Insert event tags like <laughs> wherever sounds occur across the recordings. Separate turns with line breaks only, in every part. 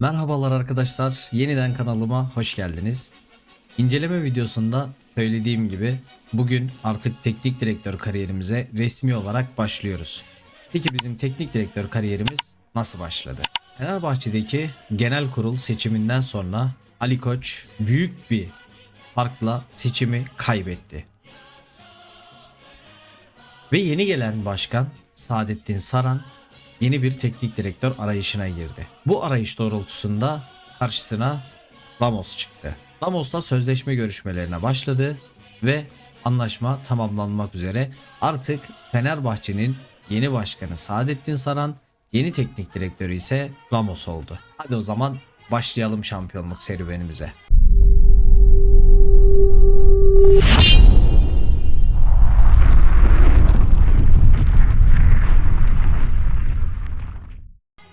Merhabalar arkadaşlar, yeniden kanalıma hoş geldiniz. İnceleme videosunda söylediğim gibi bugün artık teknik direktör kariyerimize resmi olarak başlıyoruz. Peki bizim teknik direktör kariyerimiz nasıl başladı? Fenerbahçe'deki genel kurul seçiminden sonra Ali Koç büyük bir farkla seçimi kaybetti. Ve yeni gelen başkan Saadettin Saran yeni bir teknik direktör arayışına girdi. Bu arayış doğrultusunda karşısına Ramos çıktı. Ramos'la sözleşme görüşmelerine başladı ve anlaşma tamamlanmak üzere artık Fenerbahçe'nin yeni başkanı Saadettin Saran, yeni teknik direktörü ise Ramos oldu. Hadi o zaman başlayalım şampiyonluk serüvenimize.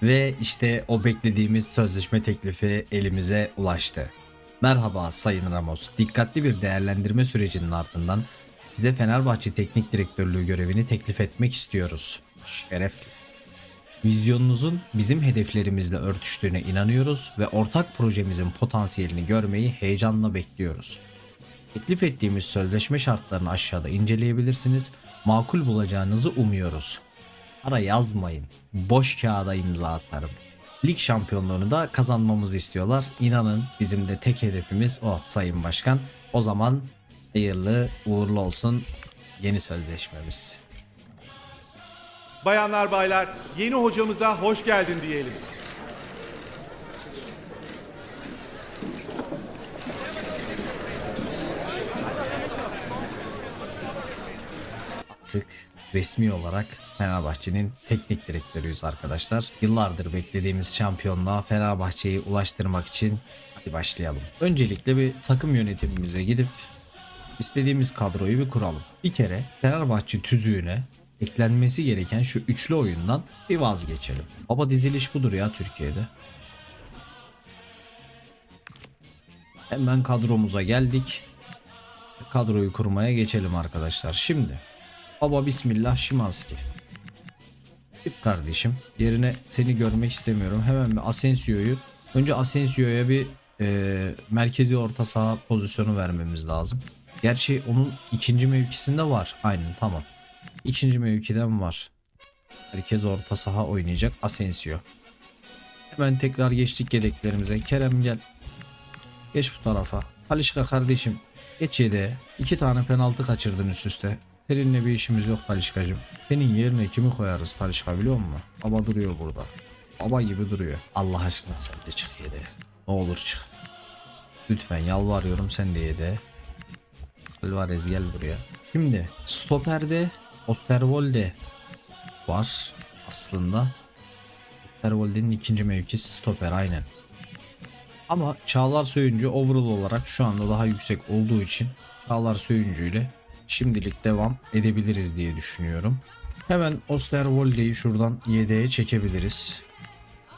Ve işte o beklediğimiz sözleşme teklifi elimize ulaştı. Merhaba Sayın Ramos. Dikkatli bir değerlendirme sürecinin ardından size Fenerbahçe Teknik Direktörlüğü görevini teklif etmek istiyoruz. Şerefli. Vizyonunuzun bizim hedeflerimizle örtüştüğüne inanıyoruz ve ortak projemizin potansiyelini görmeyi heyecanla bekliyoruz. Teklif ettiğimiz sözleşme şartlarını aşağıda inceleyebilirsiniz. Makul bulacağınızı umuyoruz. Para yazmayın. Boş kağıda imza atarım. Lig şampiyonluğunu da kazanmamızı istiyorlar. İnanın bizim de tek hedefimiz o Sayın Başkan. O zaman hayırlı uğurlu olsun yeni sözleşmemiz.
Bayanlar baylar yeni hocamıza hoş geldin diyelim.
Artık resmi olarak Fenerbahçe'nin teknik direktörüyüz arkadaşlar. Yıllardır beklediğimiz şampiyonluğa Fenerbahçe'yi ulaştırmak için hadi başlayalım. Öncelikle bir takım yönetimimize gidip istediğimiz kadroyu bir kuralım. Bir kere Fenerbahçe tüzüğüne eklenmesi gereken şu üçlü oyundan bir vazgeçelim. Baba diziliş budur ya Türkiye'de. Hemen kadromuza geldik. Kadroyu kurmaya geçelim arkadaşlar. Şimdi Baba bismillah Şimanski. Çık kardeşim. Yerine seni görmek istemiyorum. Hemen bir Asensio'yu önce Asensio'ya bir e, merkezi orta saha pozisyonu vermemiz lazım. Gerçi onun ikinci mevkisinde var. Aynen tamam. İkinci mevkiden var. Merkez orta saha oynayacak Asensio. Hemen tekrar geçtik yedeklerimize. Kerem gel. Geç bu tarafa. Talişka kardeşim. Geç yedeğe. İki tane penaltı kaçırdın üst üste. Seninle bir işimiz yok Talişkacım. Senin yerine kimi koyarız Talişka biliyor musun? Baba duruyor burada. Baba gibi duruyor. Allah aşkına sen de çık yedeğe. Ne olur çık. Lütfen yalvarıyorum sen de yedeğe. Alvarez gel buraya. Şimdi stoperde Osterwolde var aslında. Osterwolde'nin ikinci mevkisi stoper aynen. Ama Çağlar Söyüncü overall olarak şu anda daha yüksek olduğu için Çağlar Söyüncü ile şimdilik devam edebiliriz diye düşünüyorum. Hemen Osterwolde'yi şuradan yedeğe çekebiliriz.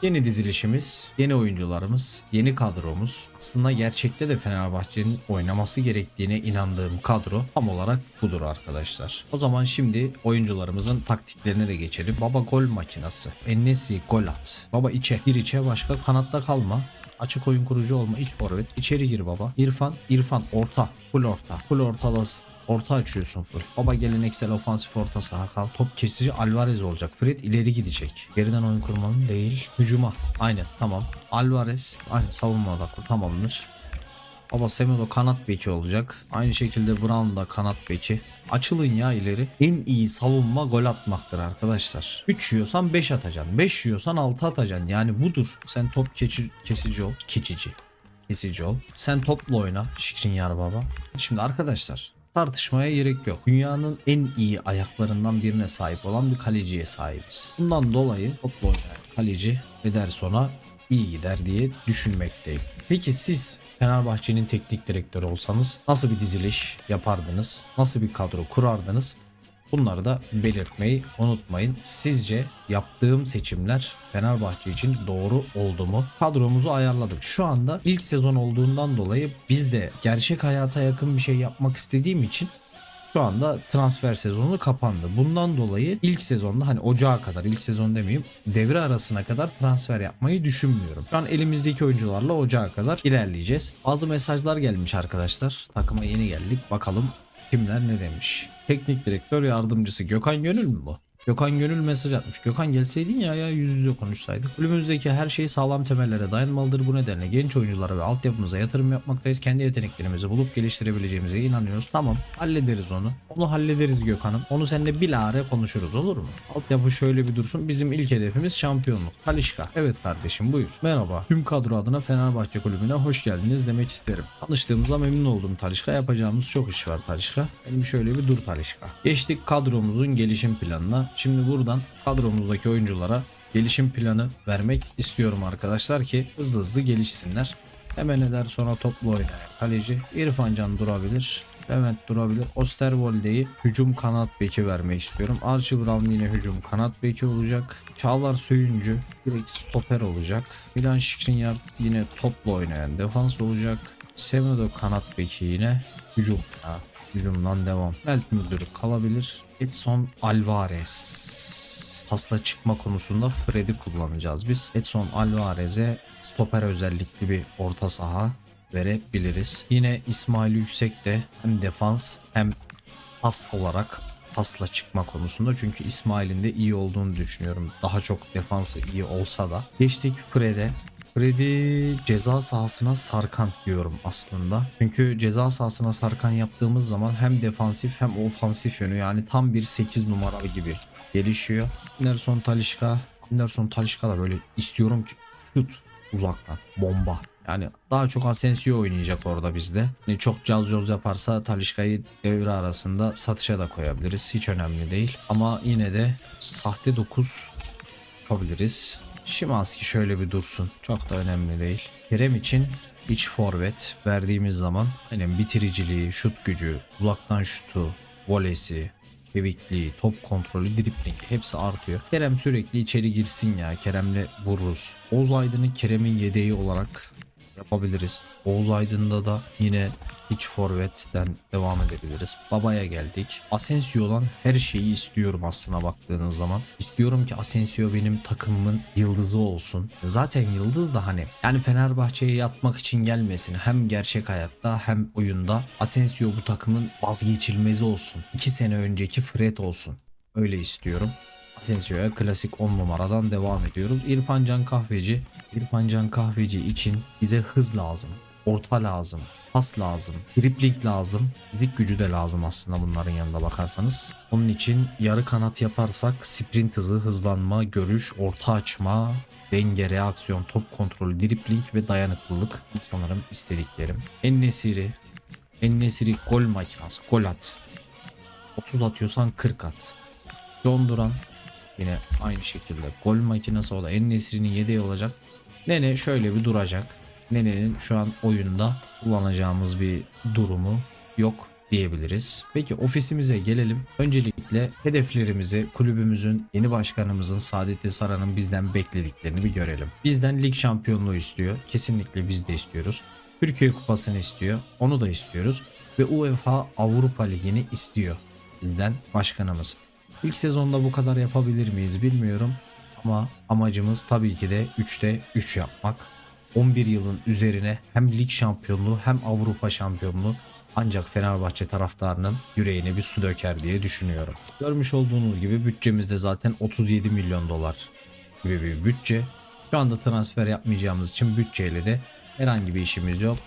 Yeni dizilişimiz, yeni oyuncularımız, yeni kadromuz. Aslında gerçekte de Fenerbahçe'nin oynaması gerektiğine inandığım kadro tam olarak budur arkadaşlar. O zaman şimdi oyuncularımızın taktiklerine de geçelim. Baba gol makinası. Ennesi gol at. Baba içe. Bir içe başka kanatta kalma. Açık oyun kurucu olma. iç forvet. İçeri gir baba. İrfan. İrfan orta. Full orta. Full ortalasın. Orta açıyorsun full. Baba geleneksel ofansif orta saha kal. Top kesici Alvarez olacak. Fred ileri gidecek. Geriden oyun kurmanın değil. Hücuma. Aynen tamam. Alvarez. Aynen savunma odaklı tamamdır. Baba Semedo kanat beki olacak. Aynı şekilde Brown da kanat beki. Açılın ya ileri. En iyi savunma gol atmaktır arkadaşlar. 3 yiyorsan 5 atacaksın. 5 yiyorsan 6 atacaksın. Yani budur. Sen top keçi, kesici ol. Keçici. Kesici ol. Sen topla oyna. Şikrinyar baba. Şimdi arkadaşlar tartışmaya gerek yok. Dünyanın en iyi ayaklarından birine sahip olan bir kaleciye sahibiz. Bundan dolayı topla oynayan kaleci Ederson'a iyi gider diye düşünmekteyim. Peki siz Fenerbahçe'nin teknik direktörü olsanız nasıl bir diziliş yapardınız? Nasıl bir kadro kurardınız? Bunları da belirtmeyi unutmayın. Sizce yaptığım seçimler Fenerbahçe için doğru oldu mu? Kadromuzu ayarladık. Şu anda ilk sezon olduğundan dolayı biz de gerçek hayata yakın bir şey yapmak istediğim için Şu anda transfer sezonu kapandı. Bundan dolayı ilk sezonda hani ocağa kadar ilk sezon demeyeyim devre arasına kadar transfer yapmayı düşünmüyorum. Şu an elimizdeki oyuncularla ocağa kadar ilerleyeceğiz. Bazı mesajlar gelmiş arkadaşlar. Takıma yeni geldik. Bakalım kimler ne demiş. Teknik direktör yardımcısı Gökhan Gönül mü bu? Gökhan Gönül mesaj atmış. Gökhan gelseydin ya ya yüz yüze konuşsaydık. Kulübümüzdeki her şey sağlam temellere dayanmalıdır. Bu nedenle genç oyunculara ve altyapımıza yatırım yapmaktayız. Kendi yeteneklerimizi bulup geliştirebileceğimize inanıyoruz. Tamam hallederiz onu. Onu hallederiz Gökhan'ım. Onu seninle bilahare konuşuruz olur mu? Altyapı şöyle bir dursun. Bizim ilk hedefimiz şampiyonluk. Talişka. Evet kardeşim buyur. Merhaba. Tüm kadro adına Fenerbahçe Kulübü'ne hoş geldiniz demek isterim. Tanıştığımıza memnun oldum Talişka. Yapacağımız çok iş var Talişka. Benim şöyle bir dur Talişka. Geçtik kadromuzun gelişim planına. Şimdi buradan kadromuzdaki oyunculara gelişim planı vermek istiyorum arkadaşlar ki hızlı hızlı gelişsinler. Hemen eder sonra toplu oynayan kaleci İrfan Can durabilir. Levent durabilir. Osterwolde'yi hücum kanat beki vermek istiyorum. Archie Brown yine hücum kanat beki olacak. Çağlar Söyüncü direkt stoper olacak. Milan Skriniar yine topla oynayan defans olacak. Semedo kanat beki yine hücum. Ha, hücumdan devam. Melt Müldür kalabilir. Edson Alvarez. Pasla çıkma konusunda Fred'i kullanacağız biz. Edson Alvarez'e stoper özellikli bir orta saha verebiliriz. Yine İsmail Yüksek de hem defans hem pas olarak pasla çıkma konusunda çünkü İsmail'in de iyi olduğunu düşünüyorum. Daha çok defansı iyi olsa da. Geçtik Fred'e. Fred'i ceza sahasına sarkan diyorum aslında. Çünkü ceza sahasına sarkan yaptığımız zaman hem defansif hem ofansif yönü yani tam bir 8 numaralı gibi gelişiyor. Anderson Talişka. Anderson Talişka da böyle istiyorum ki şut uzaktan bomba. Yani daha çok Asensio oynayacak orada bizde. Yani çok caz coz yaparsa Talişka'yı devre arasında satışa da koyabiliriz. Hiç önemli değil. Ama yine de sahte 9 yapabiliriz. Şimanski şöyle bir dursun. Çok da önemli değil. Kerem için iç forvet verdiğimiz zaman hani bitiriciliği, şut gücü, uzaktan şutu, volesi, çevikliği, top kontrolü, dripling hepsi artıyor. Kerem sürekli içeri girsin ya. Kerem'le vururuz. Oğuz Aydın'ı Kerem'in yedeği olarak yapabiliriz. Oğuz Aydın'da da yine hiç forvetten devam edebiliriz. Babaya geldik. Asensio'dan her şeyi istiyorum aslına baktığınız zaman. İstiyorum ki Asensio benim takımımın yıldızı olsun. Zaten yıldız da hani yani Fenerbahçe'ye yatmak için gelmesin. Hem gerçek hayatta hem oyunda Asensio bu takımın vazgeçilmezi olsun. 2 sene önceki Fred olsun. Öyle istiyorum. Asensio'ya klasik 10 numaradan devam ediyoruz. İrfan Can Kahveci. İrfan Can Kahveci için bize hız lazım. Orta lazım. Pas lazım. Dripling lazım. Fizik gücü de lazım aslında bunların yanında bakarsanız. Onun için yarı kanat yaparsak sprint hızı, hızlanma, görüş, orta açma, denge, reaksiyon, top kontrolü, dripling ve dayanıklılık sanırım istediklerim. En-Nesiri. En-Nesiri gol makinası. Gol at. 30 atıyorsan 40 at. John Duran Yine aynı şekilde gol makinesi o da en nesrinin yedeği olacak. Nene şöyle bir duracak. Nene'nin şu an oyunda kullanacağımız bir durumu yok diyebiliriz. Peki ofisimize gelelim. Öncelikle hedeflerimizi kulübümüzün yeni başkanımızın Saadettin Saran'ın bizden beklediklerini bir görelim. Bizden lig şampiyonluğu istiyor. Kesinlikle biz de istiyoruz. Türkiye Kupası'nı istiyor. Onu da istiyoruz. Ve UEFA Avrupa Ligi'ni istiyor. Bizden başkanımız. İlk sezonda bu kadar yapabilir miyiz bilmiyorum. Ama amacımız tabii ki de 3'te 3 yapmak. 11 yılın üzerine hem lig şampiyonluğu hem Avrupa şampiyonluğu ancak Fenerbahçe taraftarının yüreğine bir su döker diye düşünüyorum. Görmüş olduğunuz gibi bütçemizde zaten 37 milyon dolar gibi bir bütçe. Şu anda transfer yapmayacağımız için bütçeyle de herhangi bir işimiz yok.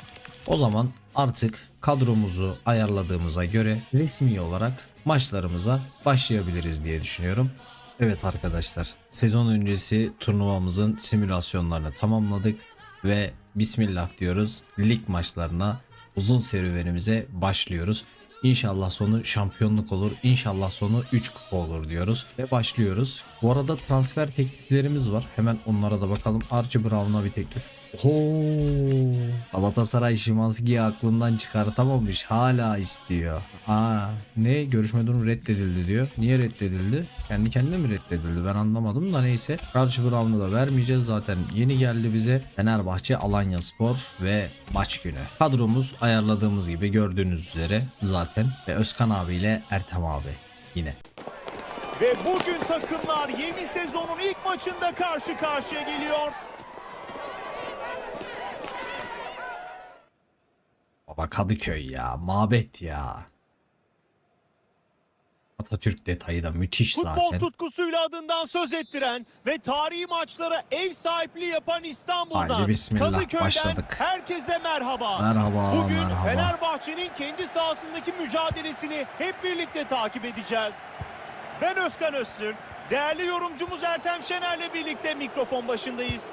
O zaman artık kadromuzu ayarladığımıza göre resmi olarak maçlarımıza başlayabiliriz diye düşünüyorum. Evet arkadaşlar sezon öncesi turnuvamızın simülasyonlarını tamamladık ve bismillah diyoruz lig maçlarına uzun serüvenimize başlıyoruz. İnşallah sonu şampiyonluk olur. İnşallah sonu 3 kupa olur diyoruz. Ve başlıyoruz. Bu arada transfer tekliflerimiz var. Hemen onlara da bakalım. Archie Brown'a bir teklif. Oo. Galatasaray Şimanski'yi aklından çıkartamamış. Hala istiyor. Aa, ne görüşme durumu reddedildi diyor. Niye reddedildi? Kendi kendine mi reddedildi? Ben anlamadım da neyse. Karşı Brown'u da vermeyeceğiz zaten. Yeni geldi bize Fenerbahçe Alanya Spor ve maç günü. Kadromuz ayarladığımız gibi gördüğünüz üzere zaten. Ve Özkan abiyle Ertem abi yine.
Ve bugün takımlar yeni sezonun ilk maçında karşı karşıya geliyor.
Baba Kadıköy ya. Mabet ya. Atatürk detayı da müthiş
Futbol
zaten.
tutkusuyla adından söz ettiren ve tarihi maçlara ev sahipliği yapan İstanbul'dan
Haydi bismillah,
Kadıköy'den
başladık.
herkese merhaba.
Merhaba,
Bugün
merhaba.
Fenerbahçe'nin kendi sahasındaki mücadelesini hep birlikte takip edeceğiz. Ben Özkan Öztürk, değerli yorumcumuz Ertem Şener'le birlikte mikrofon başındayız.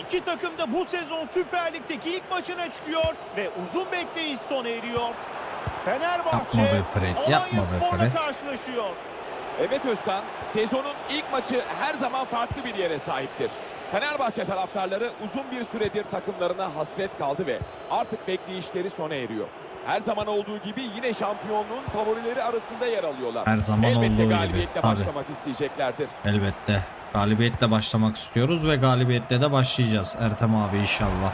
İki takım da bu sezon Süper Lig'deki ilk maçına çıkıyor ve uzun bekleyiş sona eriyor. Fenerbahçe
Yapma be Fred, yapma be Fred.
karşılaşıyor.
Evet Özkan, sezonun ilk maçı her zaman farklı bir yere sahiptir. Fenerbahçe taraftarları uzun bir süredir takımlarına hasret kaldı ve artık bekleyişleri sona eriyor. Her zaman olduğu gibi yine şampiyonluğun favorileri arasında yer alıyorlar.
Her zaman
Elbette
olduğu gibi,
galibiyetle
tabii.
başlamak isteyeceklerdir.
Elbette. Galibiyetle başlamak istiyoruz ve galibiyetle de başlayacağız. Ertem abi inşallah.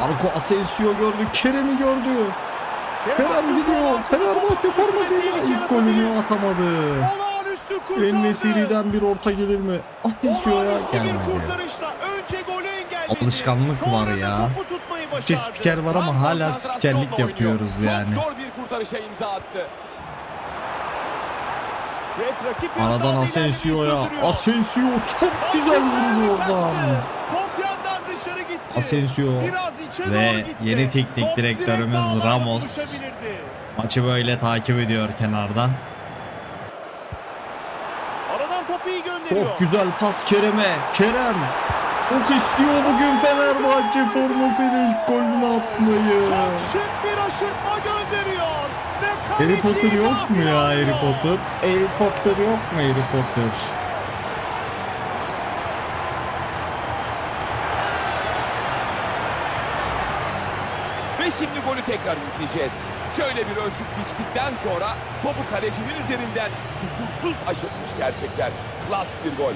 Marco Asensio gördü. Kerem'i gördü. Kerem gidiyor. Fenerbahçe formasıyla ilk golünü atamadı. El Nesiri'den bir orta gelir mi? Asensio'ya gelmedi.
kurtarışla önce golü engelledi.
Alışkanlık var ya. Türkçe spiker var ama hala spikerlik yapıyoruz yani.
Çok zor bir kurtarışa imza attı.
Aradan Asensio'ya. Asensio çok güzel vuruyor
Kaçtı.
oradan. Asensio ve yeni teknik direktörümüz Ramos. Maçı böyle takip ediyor kenardan. Çok güzel pas Kerem'e. Kerem çok istiyor bugün Fenerbahçe formasıyla ilk golünü atmayı.
Çok şık bir aşırtma gönderiyor.
Harry Potter yok mu ya Harry. Potter? Harry Potter yok mu Harry Potter?
Ve şimdi golü tekrar izleyeceğiz. Şöyle bir ölçüp biçtikten sonra topu kalecinin üzerinden kusursuz aşırtmış gerçekten. Klas bir gol.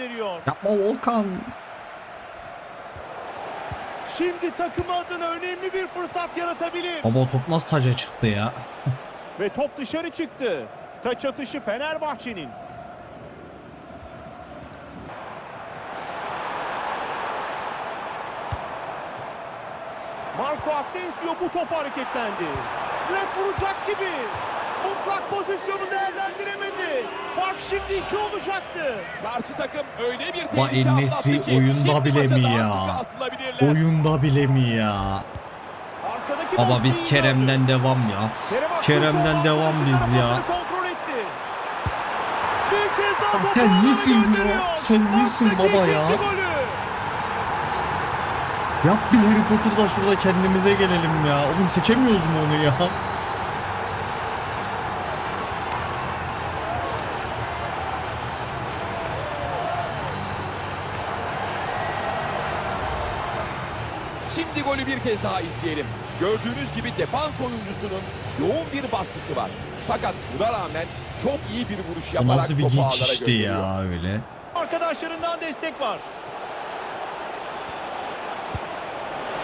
gönderiyor.
Yapma Volkan.
Şimdi takımı adına önemli bir fırsat yaratabilir.
Baba o top nasıl taca çıktı ya?
Ve top dışarı çıktı. Taç atışı Fenerbahçe'nin. Marco Asensio bu topu hareketlendi. Fred vuracak gibi. Mutlak. Fark şimdi iki olacaktı.
Karşı takım öyle bir tehlike atlattı ki
oyunda bile mi ya? Oyunda bile mi ya?
Arkadaki
biz. Kerem'den devam ya.
Kerem
Kerem'den devam biz ya. sen nesin ya? Sen nesin baba ya? Yap bir Harry Potter da şurada kendimize gelelim ya. Oğlum seçemiyoruz mu onu ya?
Şimdi golü bir kez daha izleyelim. Gördüğünüz gibi defans oyuncusunun yoğun bir baskısı var. Fakat buna rağmen çok iyi bir vuruş yaparak
nasıl bir
topu ağlara
geçişti ya öyle.
Arkadaşlarından destek var.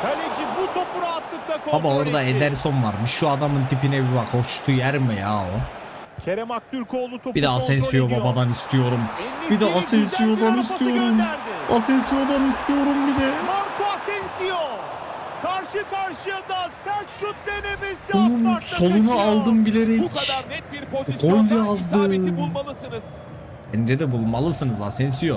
Kaleci bu topu rahatlıkla kontrol
Baba orada
etti.
Ederson varmış. Şu adamın tipine bir bak. Hoştu yer mi ya o?
Kerem Aktürkoğlu topu
Bir de Asensio babadan istiyorum.
En-Nesyri
Bir de Asensio'dan istiyorum. Asensio'dan istiyorum bir de.
Marco Asensio. Karşı karşıya da sert şut denemesi
Oğlum
asfaltta
solunu
kaçıyor.
aldım bilerek.
Bu kadar net bir pozisyonda isabeti bulmalısınız.
Bence de bulmalısınız Asensio.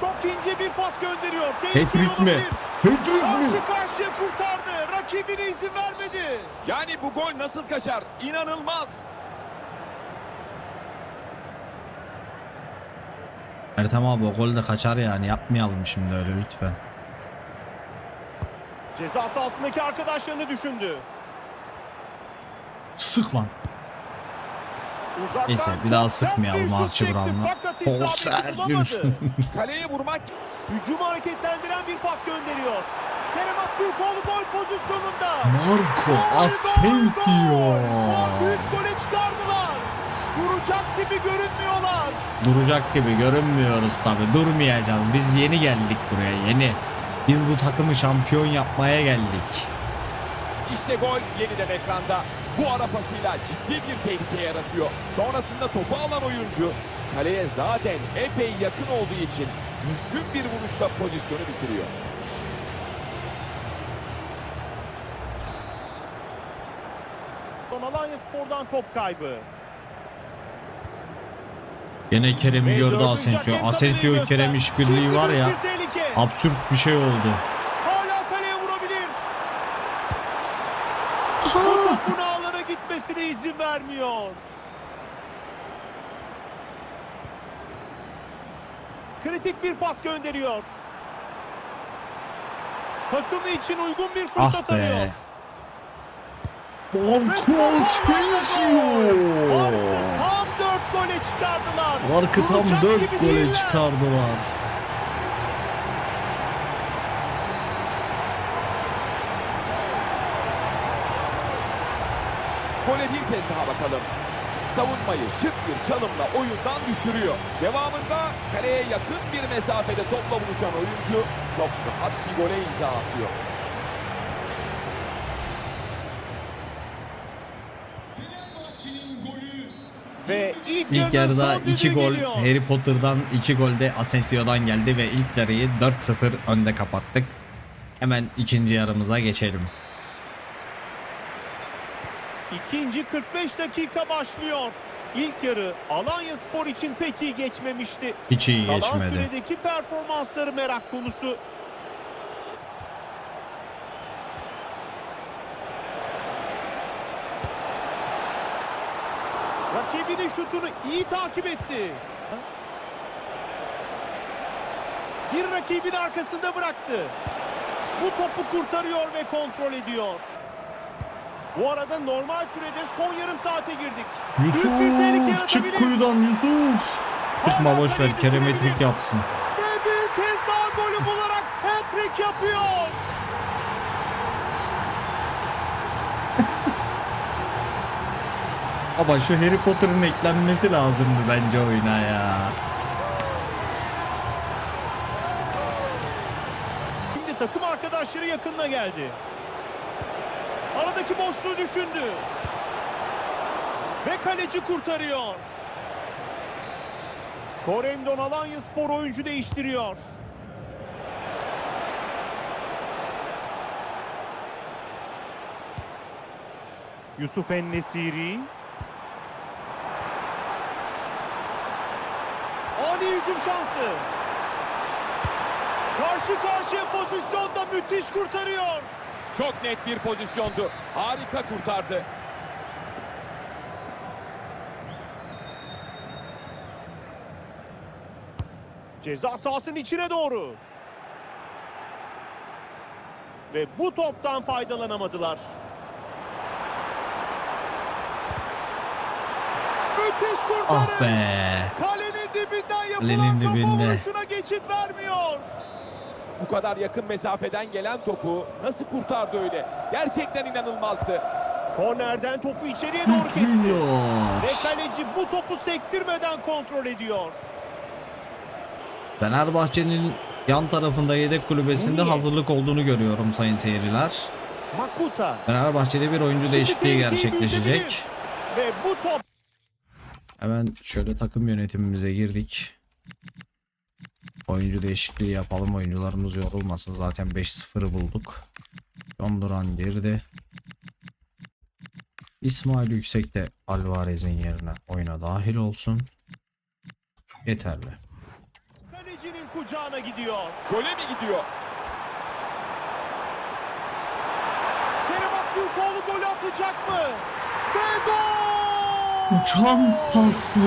Çok ince bir pas gönderiyor.
Hat-trick mi? Hat-trick mi?
Karşı karşıya kurtardı. Rakibine izin vermedi.
Yani bu gol nasıl kaçar? İnanılmaz.
Ertem abi o gol de kaçar yani yapmayalım şimdi öyle lütfen.
Ceza sahasındaki arkadaşlarını düşündü.
Sık lan.
Uzaktan
Neyse, bir daha sıkmayalım Archie Brown'la.
bulamadı.
bir-
Kaleye vurmak
Hücumu hareketlendiren bir pas gönderiyor. Kerem Aktürkoğlu gol pozisyonunda.
Marco Asensio.
gol. Farkı üç gole çıkardılar. Duracak gibi görünmüyorlar.
Duracak gibi görünmüyoruz tabi. Durmayacağız. Biz yeni geldik buraya yeni. Biz bu takımı şampiyon yapmaya geldik.
işte gol yeniden ekranda. Bu ara pasıyla ciddi bir tehlike yaratıyor. Sonrasında topu alan oyuncu kaleye zaten epey yakın olduğu için düzgün bir vuruşla pozisyonu bitiriyor.
Alanya Spor'dan top kaybı.
Yine Kerem'i gördü Asensio. Asensio Kerem işbirliği var ya. Absürt bir şey oldu.
Hala kaleye vurabilir. Topun ağlara gitmesine izin vermiyor. Kritik bir pas gönderiyor. Takımı için uygun bir
Ah
fırsat
be.
arıyor.
Marco Asensio.
Farkı 4 gole çıkardılar.
Farkı tam
Duracak
4
gibi
gole
değiller.
çıkardılar.
Gole bir kez daha bakalım. Savunmayı şık bir çalımla oyundan düşürüyor. Devamında kaleye yakın bir mesafede topla buluşan oyuncu çok rahat bir gole imza atıyor.
Ve ilk,
İlk yarıda
son
2
düdüğü
gol
geliyor.
Harry Potter'dan 2 gol de Asensio'dan geldi ve ilk yarıyı 4-0 önde kapattık. Hemen ikinci yarımıza geçelim.
İkinci 45 dakika başlıyor. İlk yarı Alanya Spor için pek iyi geçmemişti.
Hiç iyi
Kalan
geçmedi.
süredeki performansları merak konusu. Rakibinin şutunu iyi takip etti. Bir rakibin arkasında bıraktı. Bu topu kurtarıyor ve kontrol ediyor. Bu arada normal sürede son yarım saate girdik.
Yusuf çık kuyudan Yusuf.
Hala
boş ver Kerem yapsın.
Ve bir kez daha golü bularak hat-trick yapıyor.
Ama şu Harry Potter'ın eklenmesi lazımdı bence oyuna ya.
Şimdi takım arkadaşları yakınına geldi. Aradaki boşluğu düşündü. Ve kaleci kurtarıyor. Korendon Alanya Spor oyuncu değiştiriyor. Yusuf Ennesiri. Ani hücum şansı. Karşı karşıya pozisyonda müthiş kurtarıyor.
Çok net bir pozisyondu. Harika kurtardı.
Ceza sahasının içine doğru. Ve bu toptan faydalanamadılar. Müthiş kurtarış.
Ah be.
Kalenin dibinden yapılan
Kalenin
kafa
dibinde.
vuruşuna geçit vermiyor.
Bu kadar yakın mesafeden gelen topu nasıl kurtardı öyle? Gerçekten inanılmazdı.
Kornerden topu içeriye doğru kesti. Ve kaleci bu topu sektirmeden kontrol ediyor.
Fenerbahçe'nin yan tarafında yedek kulübesinde
Niye?
hazırlık olduğunu görüyorum sayın seyirciler.
Makuta
Fenerbahçe'de bir oyuncu değişikliği gerçekleşecek.
ve bu top
Hemen şöyle takım yönetimimize girdik. Oyuncu değişikliği yapalım. Oyuncularımız yorulmasın. Zaten 5-0'ı bulduk. John Duran girdi. İsmail Yüksek de Alvarez'in yerine oyuna dahil olsun. Yeterli.
kalecinin kucağına gidiyor.
Gole mi gidiyor?
Kerem Aktürkoğlu golü atacak mı? Ve gol!
Uçan paslı.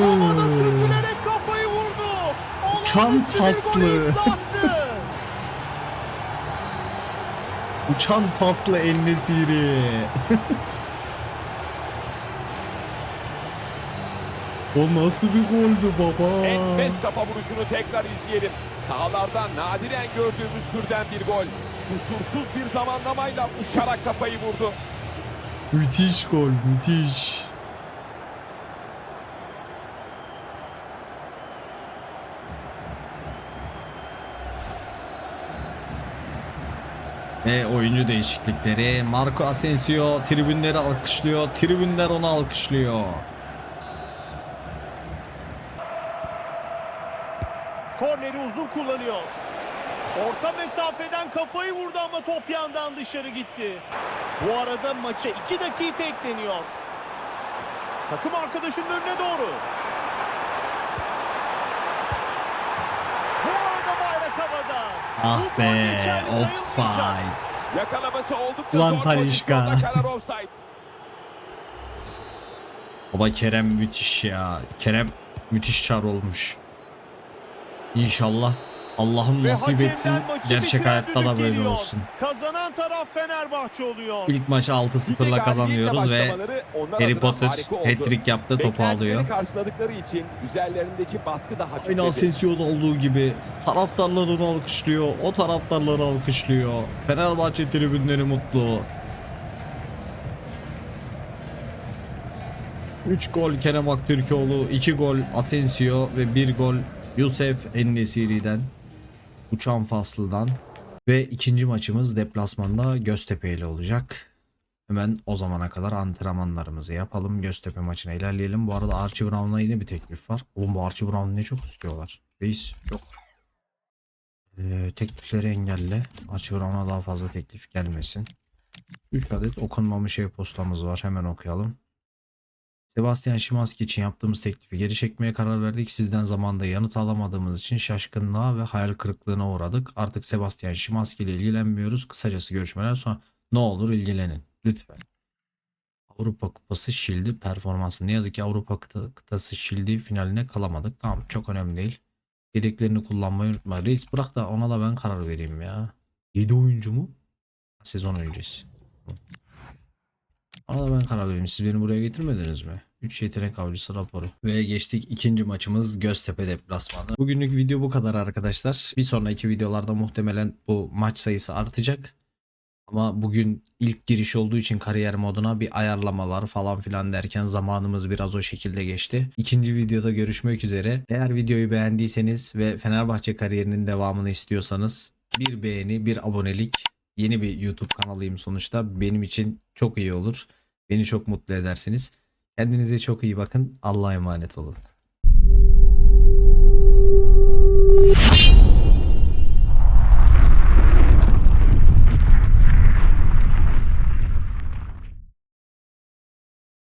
Uçan
attı.
Uçan paslı Ennesiri. <laughs> o nasıl bir goldü baba?
Enfes kafa vuruşunu tekrar izleyelim. Sahalarda nadiren gördüğümüz türden bir gol. Kusursuz bir zamanlamayla uçarak kafayı vurdu.
Müthiş gol, müthiş. Ve oyuncu değişiklikleri. Marco Asensio tribünleri alkışlıyor. Tribünler onu alkışlıyor.
Korneri uzun kullanıyor. Orta mesafeden kafayı vurdu ama top yandan dışarı gitti. Bu arada maça 2 dakika ekleniyor. Takım arkadaşının önüne doğru. Bu arada bayrak havada. Bu
Ah be, offside.
Yakalaması oldukça
Ulan
zor offside.
Baba Kerem müthiş ya. Kerem müthiş çar olmuş. İnşallah Allah'ım nasip etsin
maçı
gerçek hayatta da böyle olsun.
Kazanan taraf Fenerbahçe oluyor.
İlk maç 6-0'la
Lige
kazanıyoruz ve Harry Potter hat-trick yaptı topu alıyor.
karşıladıkları için üzerlerindeki baskı da hafifledi.
Aynı Asensio'da olduğu gibi taraftarlar onu alkışlıyor. O taraftarları alkışlıyor. Fenerbahçe tribünleri mutlu. 3 gol Kerem Aktürkoğlu, 2 gol Asensio ve 1 gol Yusuf Ennesiri'den. Uçan Faslı'dan. Ve ikinci maçımız deplasmanda Göztepe ile olacak. Hemen o zamana kadar antrenmanlarımızı yapalım. Göztepe maçına ilerleyelim. Bu arada Archie Brown'la yine bir teklif var. Oğlum bu Archie Brown'u ne çok istiyorlar. Reis yok. Ee, teklifleri engelle. Archie Brown'a daha fazla teklif gelmesin. 3 adet okunmamış e-postamız var. Hemen okuyalım. Sebastian Szymanski için yaptığımız teklifi geri çekmeye karar verdik. Sizden zamanda yanıt alamadığımız için şaşkınlığa ve hayal kırıklığına uğradık. Artık Sebastian Szymanski ile ilgilenmiyoruz. Kısacası görüşmeler sonra ne olur ilgilenin. Lütfen. Avrupa Kupası Şildi performansı. Ne yazık ki Avrupa Kıta- Kıtası Şildi finaline kalamadık. Tamam çok önemli değil. Yedeklerini kullanmayı unutma. Reis bırak da ona da ben karar vereyim ya. 7 oyuncu mu? Sezon öncesi. Ona ben karar vereyim. Siz beni buraya getirmediniz mi? 3 yetenek avcısı raporu. Ve geçtik ikinci maçımız Göztepe deplasmanı. Bugünlük video bu kadar arkadaşlar. Bir sonraki videolarda muhtemelen bu maç sayısı artacak. Ama bugün ilk giriş olduğu için kariyer moduna bir ayarlamalar falan filan derken zamanımız biraz o şekilde geçti. İkinci videoda görüşmek üzere. Eğer videoyu beğendiyseniz ve Fenerbahçe kariyerinin devamını istiyorsanız bir beğeni, bir abonelik, yeni bir YouTube kanalıyım sonuçta. Benim için çok iyi olur. Beni çok mutlu edersiniz. Kendinize çok iyi bakın. Allah'a emanet olun.